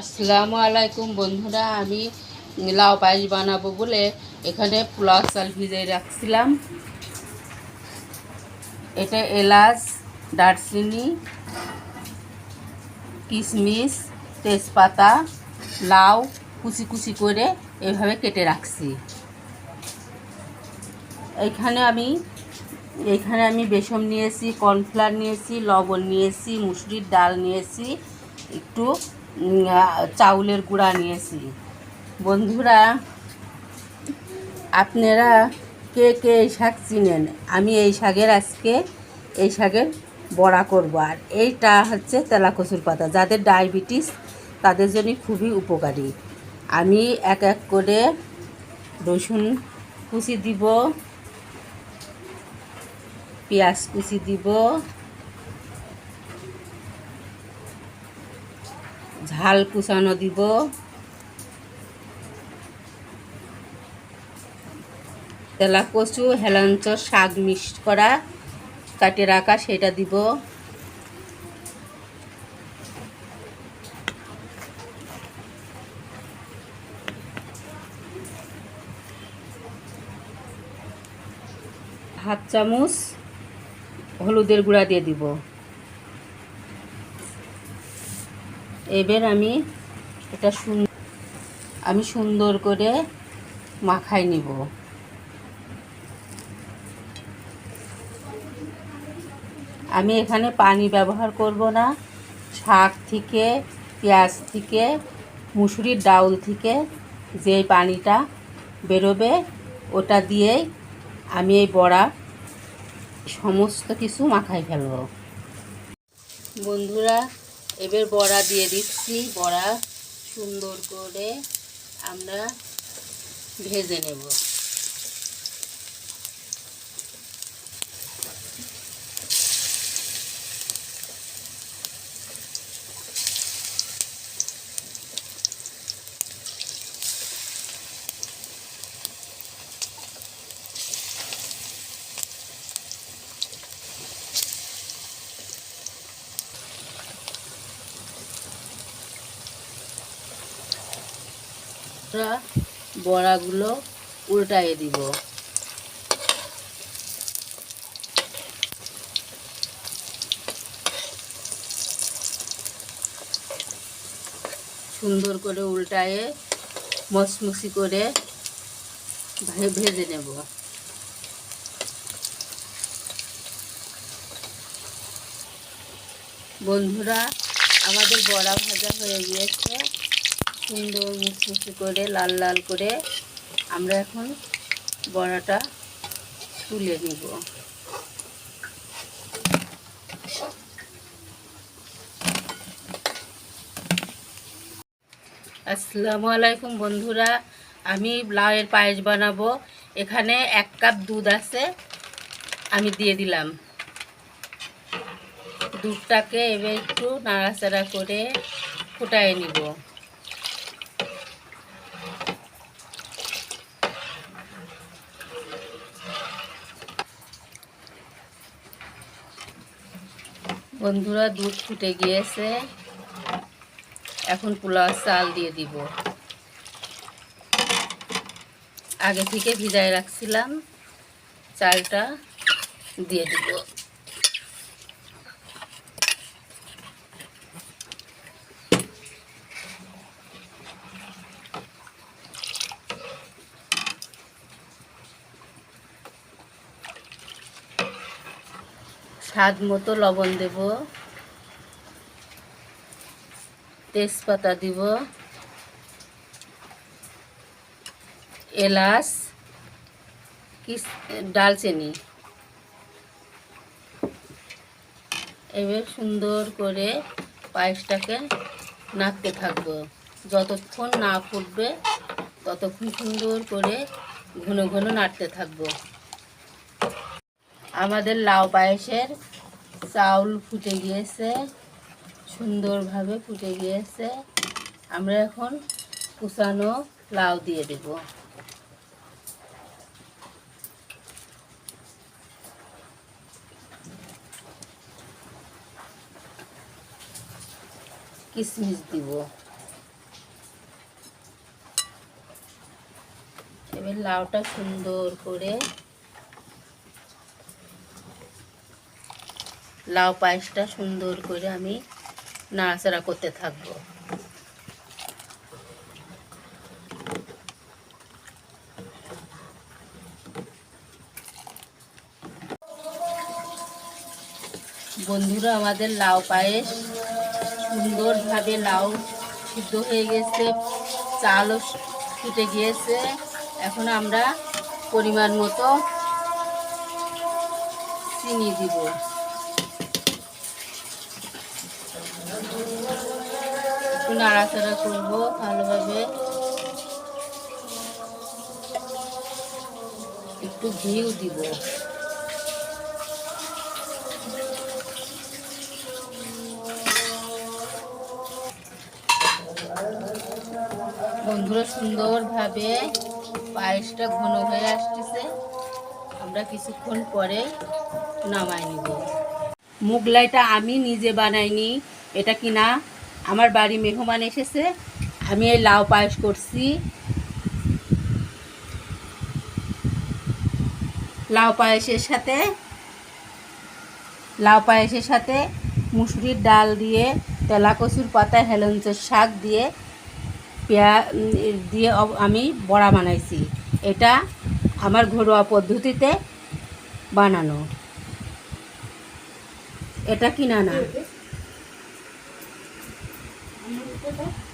আসসালামু আলাইকুম বন্ধুরা, আমি লাউ পায়েস বানাবো বলে এখানে পোলাও চাল ভিজিয়ে রাখছিলাম। এটা এলাচ, দারচিনি কিশমিশ তেজপাতা, লাউ কুচি কুচি করে এভাবে কেটে রাখছি। এইখানে আমি, এখানে আমি বেসন নিয়েছি, কর্নফ্লাওয়ার নিয়েছি, লবণ নিয়েছি, মুসুরির ডাল নিয়েছি, একটু চাউলের গুঁড়া নিয়েছি। বন্ধুরা, আপনারা কে কে এই শাক চিনেন? আমি এই শাকের আজকে, এই শাকের বড়া করব। আর এইটা হচ্ছে তেলা কচুর পাতা। যাদের ডায়াবেটিস, তাদের জন্য খুবই উপকারী। আমি এক এক করে রসুন কুচি দিব, পেঁয়াজ কুচি দিব ঝাল কুচানো দিব। তেলা কচু, হেলাঞ্চ, শাক মিক্স করা, কাটে রাখা, সেটা দিব। হাফ চামচ হলুদের গুঁড়া দিয়ে দিব। এবার আমি এটা আমি সুন্দর করে মাখাই নিব। আমি এখানে পানি ব্যবহার করব না। শাক থেকে, পেঁয়াজ থেকে, মুসুরির ডাউল থেকে যে পানিটা বেরোবে, ওটা দিয়েই আমি এই বড়া সমস্ত কিছু মাখাই ফেলব। বন্ধুরা এবার বড়া দিয়ে দিচ্ছি। বড়া সুন্দর করে আমরা ভেজে নেব। আমরা বড়াগুলো উল্টায়ে দিব। সুন্দর করে উল্টায়ে মচমচি করে ভেজে নেব। বন্ধুরা, আমাদের বড়া ভাজা হয়ে গিয়েছে। সুন্দর মুচমুচি করে, লাল লাল করে আমরা এখন বড়াটা তুলে নিব। আসসালামু আলাইকুম বন্ধুরা, আমি লাউয়ের পায়েস বানাবো। এখানে এক কাপ দুধ আছে, আমি দিয়ে দিলাম। দুধটাকে এবার একটু নাড়াচাড়া করে ফুটায় নিব। বন্ধুরা দুধ ফুটে গিয়েছে। এখন পোলাও চাল দিয়ে দিব। আগে থেকে ভিজায় রাখছিলাম। চালটা দিয়ে দিব। স্বাদ মতো লবণ দেব। তেজপাতা দিব। এলাচ, কিস, ডালচিনি। এবার সুন্দর করে পায়েসটাকে নাড়তে থাকব। যতক্ষণ না ফুটবে, ততক্ষণ সুন্দর করে ঘন ঘন নাড়তে থাকব। আমাদের লাউ পায়েসের চাউল ফুটে গিয়েছে, সুন্দরভাবে ফুটে গিয়েছে। আমরা এখন কুচানো লাউ দিয়ে দেব। কিশমিশ দিব। এবার লাউটা সুন্দর করে লাউ পায়েসটা সুন্দর করে আমি নাড়াচাড়া করতে থাকব। বন্ধুরা, আমাদের লাউ পায়েস সুন্দরভাবে লাউ সিদ্ধ হয়ে গেছে, চালও ফুটে গিয়েছে। এখন আমরা পরিমাণ মতো চিনি দিব। একটু নাড়াচাড়া করব ভালোভাবে। একটু ঘিউ দিব। বন্ধুরা, সুন্দরভাবে পায়েসটা ঘন হয়ে আসতেছে। আমরা কিছুক্ষণ পরে নামাই নিব। মুগলাইটা আমি নিজে বানাইনি। এটা কিনা আমার বাড়ি মেহমান এসেছে, আমি এই লাউ পায়েস করছি। লাউ পায়েসের সাথে, লাউ পায়েসের সাথে মুসুরির ডাল দিয়ে তেলা কচুর পাতা হেলঞ্চের শাক দিয়ে, পেঁয়া দিয়ে আমি বড়া বানাইছি। এটা আমার ঘরোয়া পদ্ধতিতে বানানো। এটা কিনা না? করতে চাই